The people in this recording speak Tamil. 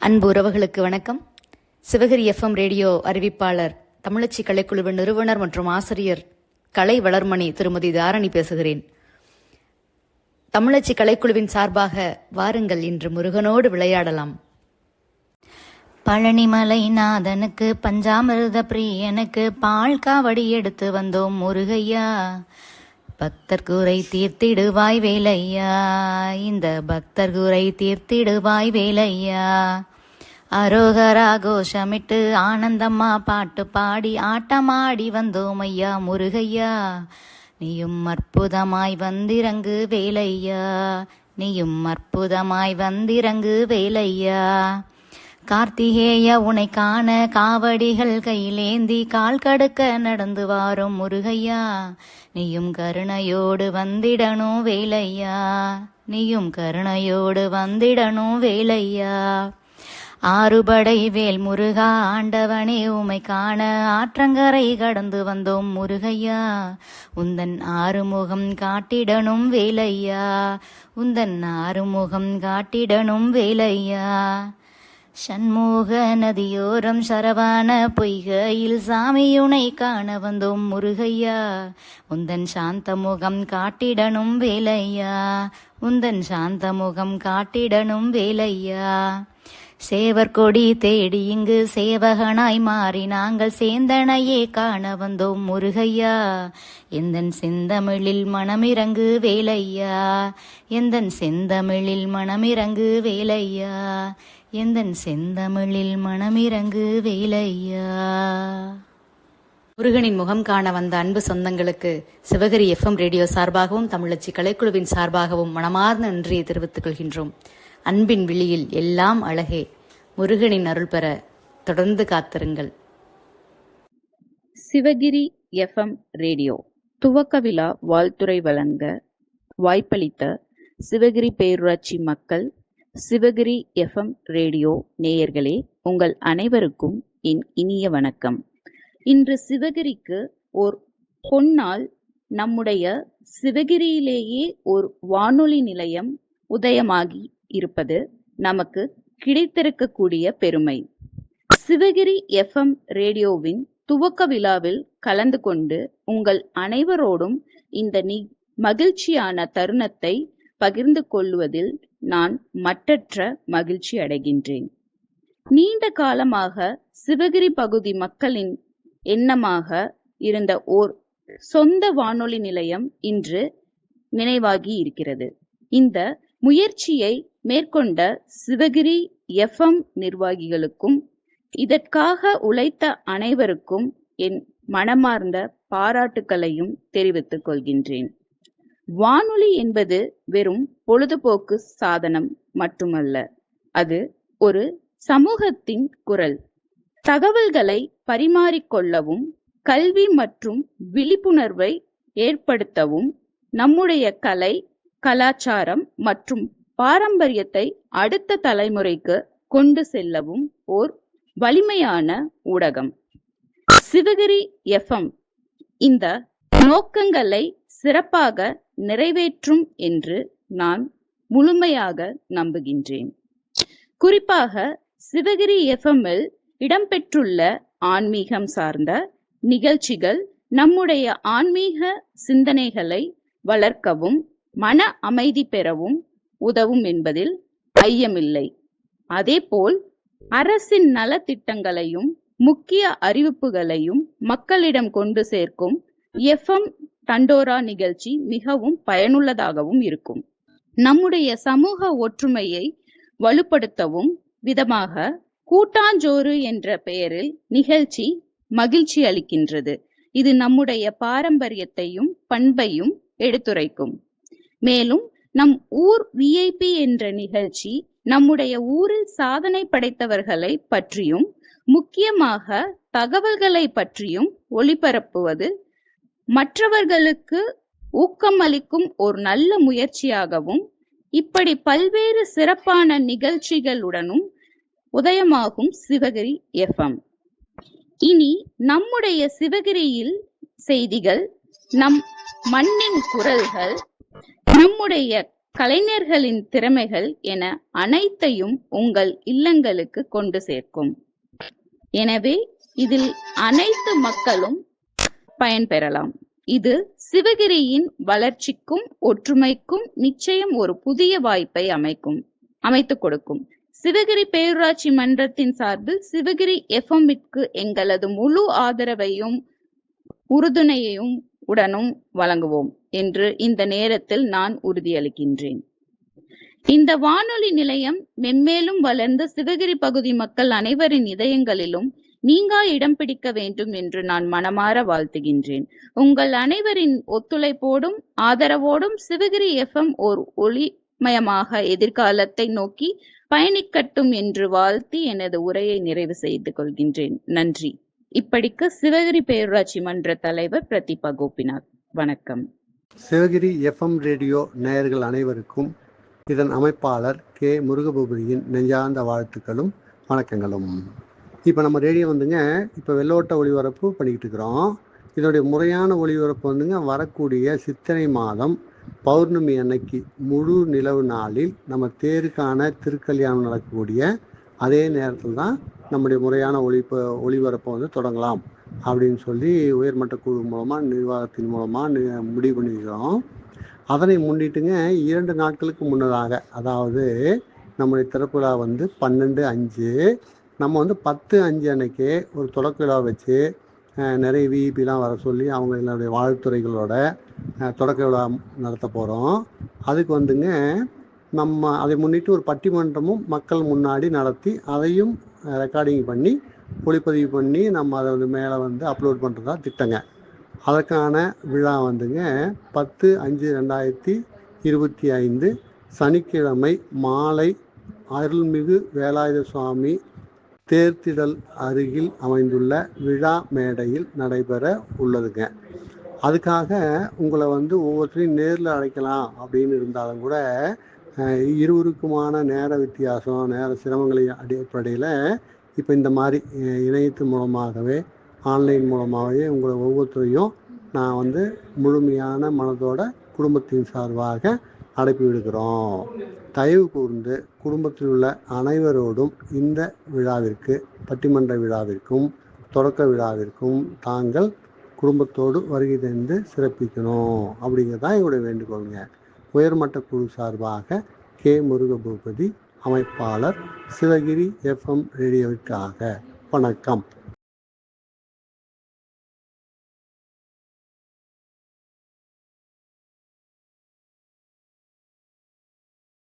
அன்பு உறவுகளுக்கு வணக்கம். சிவகிரி எஃப்எம் ரேடியோ அறிவிப்பாளர் தமிழச்சி கலைக்குழுவின் நிறுவனர் மற்றும் ஆசிரியர் கலை வளர்மணி திருமதி தாரணி பேசுகிறேன். தமிழச்சி கலைக்குழுவின் சார்பாக வாருங்கள் இன்று முருகனோடு விளையாடலாம். பழனிமலை நாதனுக்கு பஞ்சாமிரத பிரியனுக்கு பால் காவடி எடுத்து வந்தோம் முருகையா. பக்தர் குறை தீர்த்திடுவாய் வேலையா? இந்த பக்தர் குறை தீர்த்திடுவாய் வேலையா? அரோகரா கோஷமிட்டு ஆனந்தம்மா பாட்டு பாடி ஆட்டமாடி வந்தோம் ஐயா முருகையா? நீயும் அற்புதமாய் வந்திறங்கு வேலையா? நீயும் அற்புதமாய் வந்திறங்கு வேலையா? கார்த்திகேய உனை காண காவடிகள் கையிலேந்தி கால் கடுக்க நடந்து வாரும் முருகையா. நீயும் கருணையோடு வந்திடணும் வேலையா. நீயும் கருணையோடு வந்திடணும் வேலையா. ஆறுபடை வேல் முருகா ஆண்டவனே உமை காண ஆற்றங்கரை கடந்து வந்தோம் முருகையா. உந்தன் ஆறுமுகம் காட்டிடணும் வேலையா. உந்தன் ஆறுமுகம் காட்டிடணும் வேலையா. சண்முக நதியோரம் சரவான பொய்கையில் சாமியுனை காண வந்தோம் முருகையா. உந்தன் சாந்த முகம் காட்டிடணும் வேலையா. உந்தன் சாந்த முகம் காட்டிடணும் வேலையா. சேவர் கொடி தேடி இங்கு சேவகனாய் மாறி நாங்கள் சேந்தனையே காண வந்தோம் முருகையா. எந்தன் செந்தமிழில் மனமிறங்கு வேலையா. எந்தன் செந்தமிழில் மனமிறங்கு வேலையா. எந்தன் செந்தமிழில் மனமிறங்கு வேலையா. முருகனின் முகம் காண வந்த அன்பு சொந்தங்களுக்கு சிவகிரி எஃப்எம் ரேடியோ சார்பாகவும் தமிழச்சி கலைக்குழுவின் சார்பாகவும் மனமார்ந்த நன்றியை தெரிவித்துக் கொள்கின்றோம். அன்பின் விழியில் எல்லாம் அழகே. முருகனின் அருள் பெற தொடர்ந்து காத்திருங்கள். சிவகிரி எஃப்எம் ரேடியோ துவக்க விழா வாழ்த்துறை வழங்க வாய்ப்பளித்த சிவகிரி பேரூராட்சி மக்கள் சிவகிரி எஃப்எம் ரேடியோ நேயர்களே உங்கள் அனைவருக்கும் என் இனிய வணக்கம். இன்று சிவகிரிக்கு ஓர் பொன்னால் நம்முடைய சிவகிரியிலேயே ஒரு வானொலி நிலையம் உதயமாகி இருப்பது நமக்கு கிடைத்திருக்கக்கூடிய பெருமை. சிவகிரி எஃப்எம் ரேடியோவின் துவக்க விழாவில் கலந்து கொண்டு உங்கள் அனைவரோடும் இந்த நி மகிழ்ச்சியான தருணத்தை பகிர்ந்து கொள்வதில் நான் மட்டற்ற மகிழ்ச்சி அடைகின்றேன். நீண்ட காலமாக சிவகிரி பகுதி மக்களின் எண்ணமாக இருந்த ஓர் சொந்த வானொலி நிலையம் இன்று நினைவாகி இருக்கிறது. இந்த முயற்சியை மேற்கொண்ட சிவகிரி எஃப்எம் நிர்வாகிகளுக்கும் இதற்காக உழைத்த அனைவருக்கும் என் மனமார்ந்த பாராட்டுக்களையும் தெரிவித்துக் கொள்கின்றேன். வானொலி என்பது வெறும் பொழுதுபோக்கு சாதனம் மட்டுமல்ல அது ஒரு சமூகத்தின் குரல். தகவல்களை பரிமாறிக்கொள்ளவும் கல்வி மற்றும் விழிப்புணர்வை ஏற்படுத்தவும் நம்முடைய கலை கலாச்சாரம் மற்றும் பாரம்பரியத்தை அடுத்த தலைமுறைக்கு கொண்டு செல்லவும் ஓர் வலிமையான ஊடகம். சிவகிரி எஃப்எம் இந்த நோக்கங்களை சிறப்பாக நிறைவேற்றும் என்று நான் முழுமையாக நம்புகின்றேன். குறிப்பாக சிவகிரி எஃப்எம்மில் இடம்பெற்றுள்ள ஆன்மீகம் சார்ந்த நிகழ்ச்சிகள் நம்முடைய ஆன்மீக சிந்தனைகளை வளர்க்கவும் மன அமைதி பெறவும் உதவும் என்பதில் ஐயமில்லை. அதேபோல் அரசின் நலத்திட்டங்களையும் முக்கிய அறிவிப்புகளையும் மக்களிடம் கொண்டு சேர்க்கும் எஃப்எம் தண்டோரா நிகழ்ச்சி மிகவும் பயனுள்ளதாகவும் இருக்கும். நம்முடைய சமூக ஒற்றுமையை வலுப்படுத்தவும் விதமாக கூட்டாஞ்சோறு என்ற பெயரில் நிகழ்ச்சி மகிழ்ச்சி அளிக்கின்றது. இது நம்முடைய பாரம்பரியத்தையும் பண்பையும் எடுத்துரைக்கும். மேலும் நம் ஊர் விஐபி என்ற நிகழ்ச்சி நம்முடைய ஊரில் சாதனை படைத்தவர்களை பற்றியும் முக்கியமாக தகவல்களை பற்றியும் ஒளிபரப்புவது மற்றவர்களுக்கு ஊக்கமளிக்கும் ஒரு நல்ல முயற்சியாகவும் இப்படி பல்வேறு சிறப்பான நிகழ்ச்சிகளுடனும் உதயமாகும் சிவகிரி எஃப்எம் இனி நம்முடைய சிவகிரியில் செய்திகள் நம் மண்ணின் குரல்கள் நம்முடைய கலைஞர்களின் திறமைகள் என அனைத்தையும் உங்கள் இல்லங்களுக்கு கொண்டு சேர்க்கும். எனவே இதில் அனைத்து மக்களும் பயன்பெறலாம் இது சிவகிரியின் வளர்ச்சிக்கும் ஒற்றுமைக்கும் நிச்சயம் ஒரு புதிய வாய்ப்பை அமைக்கும் அமைத்துக் கொடுக்கும். சிவகிரி பேரூராட்சி மன்றத்தின் சார்பில் சிவகிரி எஃப்எம்மிற்கு எங்களது முழு ஆதரவையும் உறுதுணையையும் உடனும் வழங்குவோம் என்று இந்த நேரத்தில் நான் உறுதியளிக்கின்றேன். இந்த வானொலி நிலையம் மென்மேலும் வளர்ந்த சிவகிரி பகுதி மக்கள் அனைவரின் இதயங்களிலும் நீங்கா இடம் பிடிக்க வேண்டும் என்று நான் மனமாற வாழ்த்துகின்றேன். உங்கள் அனைவரின் ஒத்துழைப்போடும் ஆதரவோடும் சிவகிரி எஃப்எம் ஓர் ஒளிமயமாக எதிர்காலத்தை நோக்கி பயணிக்கட்டும் என்று வாழ்த்தி எனது உரையை நிறைவு செய்து கொள்கின்றேன். நன்றி. இப்படிக்கு சிவகிரி பேரூராட்சி மன்ற தலைவர் பிரதீபா கோபிநாத். வணக்கம். சிவகிரி எஃப்எம் ரேடியோ நேயர்கள் அனைவருக்கும் இதன் அமைப்பாளர் கே முருகபூபதியின் நெஞ்சார்ந்த வாழ்த்துக்களும் வணக்கங்களும். இப்போ நம்ம ரேடியோ வந்துங்க இப்போ வெள்ளோட்ட ஒளிபரப்பு பண்ணிக்கிட்டு இருக்கிறோம். இதனுடைய முறையான ஒளிபரப்பு வந்துங்க வரக்கூடிய சித்திரை மாதம் பௌர்ணமி அன்னைக்கு முழு நிலவு நாளில் நம்ம தேருக்கான திருக்கல்யாணம் நடக்கக்கூடிய அதே நேரத்தில் தான் நம்முடைய முறையான ஒளிப்ப ஒளிபரப்பை வந்து தொடங்கலாம் அப்படின்னு சொல்லி உயர்மட்ட குழு மூலமாக நிர்வாகத்தின் மூலமாக முடிவு பண்ணியிருக்கிறோம். அதனை முன்னிட்டுங்க இரண்டு நாட்களுக்கு முன்னதாக அதாவது நம்முடைய திறப்புழா வந்து பன்னெண்டு அஞ்சு நம்ம வந்து பத்து அஞ்சு அன்னைக்கு ஒரு தொடக்க விழா வச்சு நிறைய விஇபிலாம் வர சொல்லி அவங்க என்னுடைய வாழ்த்துறைகளோட தொடக்க விழா நடத்த போகிறோம் அதுக்கு வந்துங்க நம்ம அதை முன்னிட்டு ஒரு பட்டிமன்றமும் மக்கள் முன்னாடி நடத்தி அதையும் ரெக்கார்டிங் பண்ணி ஒளிப்பதிவு பண்ணி நம்ம அதை வந்து மேலே வந்து அப்லோட் பண்ணுறதா திட்டங்க. அதற்கான விழா வந்துங்க பத்து அஞ்சு ரெண்டாயிரத்தி இருபத்தி ஐந்து சனிக்கிழமை மாலை அருள்மிகு வேலாயுத சுவாமி தேர்த்திடல் அருகில் அமைந்துள்ள விழா மேடையில் நடைபெற உள்ளதுங்க. அதுக்காக உங்களை வந்து ஒவ்வொருத்தரையும் நேரில் அழைக்கலாம் அப்படின்னு இருந்தாலும் கூட இருவருக்குமான நேர வித்தியாசம் நேர சிரமங்களை அடிப்படையில் இப்போ இந்த மாதிரி இணையத்து இணையத்தின் மூலமாகவே ஆன்லைன் மூலமாகவே உங்களை ஒவ்வொருத்தரையும் நான் வந்து முழுமையான மனதோட குடும்பத்தின் சார்பாக அழைப்பு விடுகிறோம். தயவு கூர்ந்து குடும்பத்தில் உள்ள அனைவரோடும் இந்த விழாவிற்கு பட்டிமன்ற விழாவிற்கும் தொடக்க விழாவிற்கும் தாங்கள் குடும்பத்தோடு வருகை தந்து சிறப்பிக்கணும். அப்படிங்கிறதான் எங்களுடைய வேண்டுகோளுங்க. உயர்மட்ட குழு சார்பாக கே. முருகபூபதி அமைப்பாளர் சிவகிரி எஃப்எம் ரேடியோவிற்காக வணக்கம்.